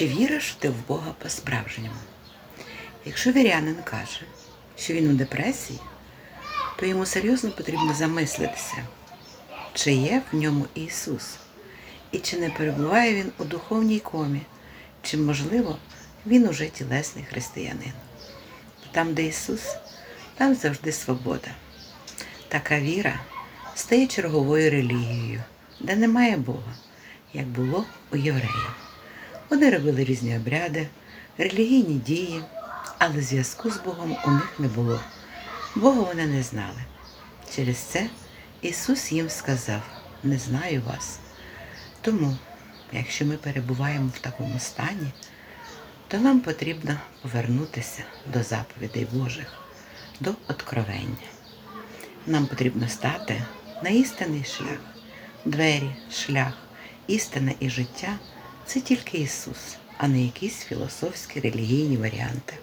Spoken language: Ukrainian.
Чи віриш ти в Бога по-справжньому? Якщо вірянин каже, що він у депресії, то йому серйозно потрібно замислитися, чи є в ньому Ісус, і чи не перебуває він у духовній комі, чи, можливо, він уже тілесний християнин. Там, де Ісус, там завжди свобода. Така віра стає черговою релігією, де немає Бога, як було у євреїв. Вони робили різні обряди, релігійні дії, але зв'язку з Богом у них не було. Бога вони не знали. Через це Ісус їм сказав: не знаю вас. Тому, якщо ми перебуваємо в такому стані, то нам потрібно повернутися до заповідей Божих, до откровення. Нам потрібно стати на істинний шлях. Двері, шлях, істина і життя це тільки Ісус, а не якісь філософські релігійні варіанти.